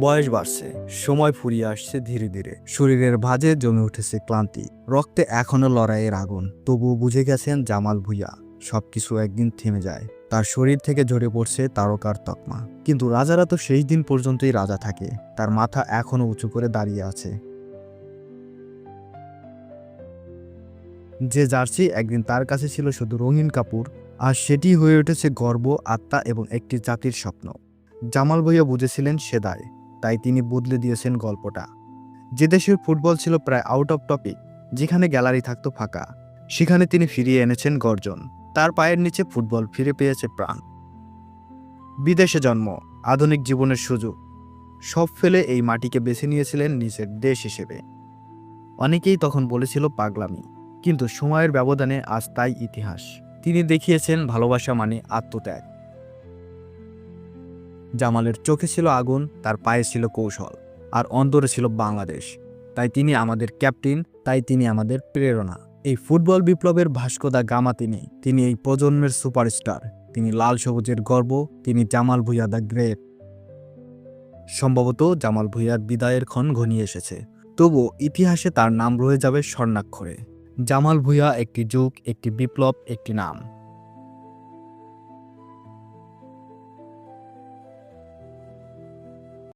বয়স বাড়ছে, সময় ফুরিয়ে আসছে ধীরে ধীরে। শরীরের ভাঁজে জমে উঠেছে ক্লান্তি। রক্তে এখনও লড়াইয়ের আগুন। তবুও বুঝে গেছেন জামাল ভুইয়া। সবকিছু একদিন থেমে যায়। তার শরীর থেকে ঝরে পড়ছে তারকার তকমা। কিন্তু রাজারা তো সেই দিন পর্যন্তই রাজা থাকে। তার মাথা এখনও উঁচু করে দাঁড়িয়ে আছে। যে জার্সি একদিন তার কাছে ছিল শুধু রঙিন কাপড়, আর সেটি হয়ে উঠেছে গর্ব, আত্মা এবং একটি জাতির স্বপ্ন। জামাল ভুইয়া বুঝেছিলেন সেদায় তাই তিনি বদলে দিয়েছেন গল্পটা। যে দেশের ফুটবল ছিল প্রায় আউট অফ টপিক যেখানে গ্যালারি থাকতো ফাঁকা, সেখানে তিনি ফিরিয়ে এনেছেন গর্জন। তার পায়ের নিচে ফুটবল ফিরে পেয়েছে প্রাণ। বিদেশে জন্ম, আধুনিক জীবনের সুযোগ। সব ফেলে এই মাটিকে বেছে নিয়েছিলেন নিজের দেশ হিসেবে। অনেকেই তখন বলেছিল পাগলামি, কিন্তু সময়ের ব্যবধানে আজ তাই ইতিহাস। তিনি দেখিয়েছেন ভালোবাসা মানে আত্মত্যাগ। জামালের চোখে ছিল আগুন, তার পায়ে ছিল কৌশল, আর অন্তরে ছিল বাংলাদেশ। তাই তিনি আমাদের ক্যাপ্টেন, তাই তিনি আমাদের প্রেরণা। এই ফুটবল বিপ্লবের ভাস্কোদা গামা তিনি। তিনি এই প্রজন্মের সুপারস্টার। তিনি লাল সবুজের গর্ব। তিনি জামাল ভুইয়া দ্য গ্রেট। সম্ভবত জামাল ভুইয়ার বিদায়ের ক্ষণ ঘনিয়ে এসেছে। তবু ইতিহাসে তার নাম রয়ে যাবে স্বর্ণাক্ষরে। জামাল ভুইয়া একটি যুগ, একটি বিপ্লব, একটি নাম।